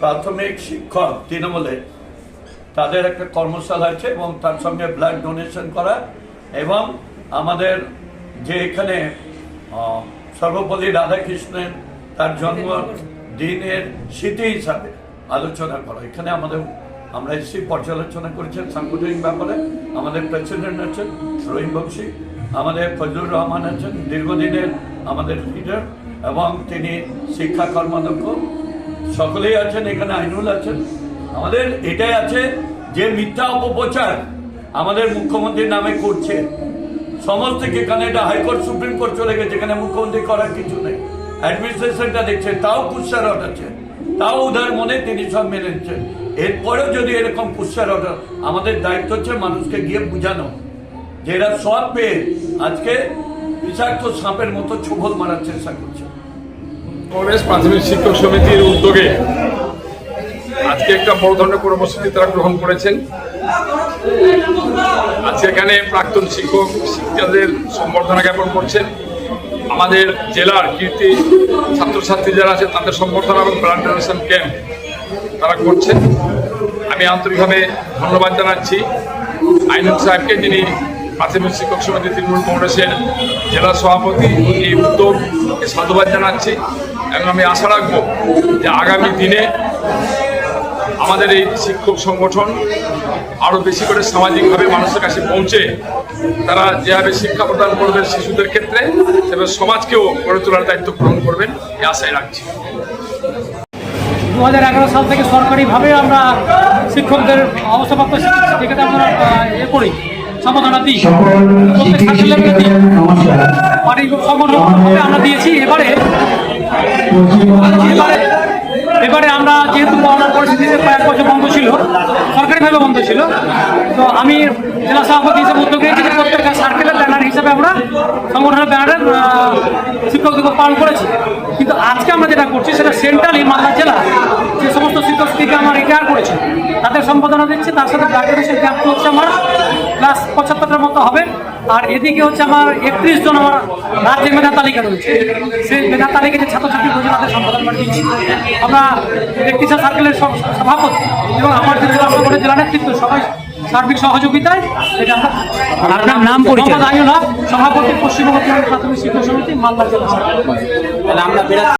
প্রাথমিক শিক্ষক তৃণমূলে তাদের একটা কর্মশালা আছে এবং তার সঙ্গে ব্লাড ডোনেশন করা এবং আমাদের যে এখানে সর্বপল্লী রাধাকৃষ্ণের তার জন্ম দিনের স্মৃতি হিসাবে আলোচনা করা। এখানে আমাদের, আমরা এসেছি, পর্যালোচনা করেছেন সাংগঠনিক ব্যাপারে। আমাদের প্রেসিডেন্ট আছেন, রহিম বক্সি, আমাদের ফজলুর রহমান আছেন, দীর্ঘদিনের আমাদের লিডার এবং তিনি শিক্ষা কর্মাধ্যক্ষ। সকলেই আছেন, এখানে আইনুল আছেন। আমাদের এটাই আছে যে মিথ্যা অপপ্রচার আমাদের মুখ্যমন্ত্রীর নামে করছে। সমস্ত এখানে এটা হাইকোর্ট, সুপ্রিম কোর্ট চলে গেছে এখানে মুখ্যমন্ত্রী করার কিছু নেই। অ্যাডমিনিস্ট্রেশনটা দেখছে, তাও কুৎসারট আছে। তাও উদার মনে তিনি সব মেনে নিচ্ছেন। এরপরেও যদি এরকম কুৎসারট আমাদের দায়িত্ব হচ্ছে মানুষকে গিয়ে বোঝানো। যে এরা সব পেয়ে আজকে বিষাক্ত সাপের মতো ছোবল মারার চেষ্টা করছে। কংগ্রেস প্রাথমিক শিক্ষক সমিতির উদ্যোগে আজকে একটা বড় ধরনের কর্মসূচি তারা গ্রহণ করেছেন। আজকে এখানে প্রাক্তন শিক্ষক, শিক্ষকদের সম্বর্ধনা জ্ঞাপন করছেন। আমাদের জেলার কীর্তি ছাত্রছাত্রী যারা আছে, তাদের সম্বর্ধনা এবং ব্লাড ডোনেশন ক্যাম্প তারা করছেন। আমি আন্তরিকভাবে ধন্যবাদ জানাচ্ছি। আইনুল সাহেবকে যিনি প্রাথমিক শিক্ষক সমিতি তৃণমূল কংগ্রেসের জেলা সভাপতি, এই উদ্যোগকে সাধুবাদ জানাচ্ছি। এবং আমি আশা রাখব যে আগামী দিনে আমাদের এই শিক্ষক সংগঠন আরও বেশি করে সামাজিকভাবে মানুষের কাছে পৌঁছে তারা যেভাবে শিক্ষা প্রদান করবেন শিশুদের ক্ষেত্রে সেভাবে সমাজকেও গড়ে তোলার দায়িত্ব গ্রহণ করবেন এই আশায় রাখছি। দু হাজার এগারো সাল থেকে সরকারিভাবে আমরা শিক্ষকদের অবসরপ্রাপ্ত শিক্ষিকাতে আমরা এ করি। সম্বোধনা দিই। প্রত্যেক দিই। বাড়ির সংগঠনভাবে আমরা দিয়েছি। এবারে এবারে আমরা যেহেতু করোনার পরিস্থিতিতে কয়েক বছর বন্ধ ছিল, সরকারিভাবে বন্ধ ছিল, তো আমি জেলা সভাপতি হিসেবে উদ্যোগ নিয়েছি প্রত্যেকটা সার্কেলের ব্যানার হিসেবে আমরা সংগঠনের ব্যানারে শিক্ষক দিবস পালন করেছি। কিন্তু আজকে আমরা যেটা করছি, সেটা সেন্ট্রালি মালদা জেলা যে সমস্ত শিক্ষক শিক্ষিকা আমার রিটায়ার করেছে, তাদের সম্পাদনা দিচ্ছে, তার সাথে ব্লাড ডোনেশন ক্যাম্প হচ্ছে আমার। প্লাস পঁচাত্তরটার মতো হবে আর এদিকে হচ্ছে আমার একত্রিশ জন আমার রাজ্যের মেধা তালিকা রয়েছে সেই মেধা তালিকা যে ছাত্রছাত্রী রয়েছে তাদের সম্পাদন করে দিচ্ছি আমরা ব্যক্তিসা সার্কেলের সভ- সভাপতি এবং আমার যে জেলা সংগঠনের জেলা নেতৃত্ব সবাই সার্বিক সহযোগিতায় এটা আমরা আপনার নাম পরিচয়? সভাপতি পশ্চিমবঙ্গ প্রাথমিক শিক্ষক সমিতি মালদা জেলা শাখা।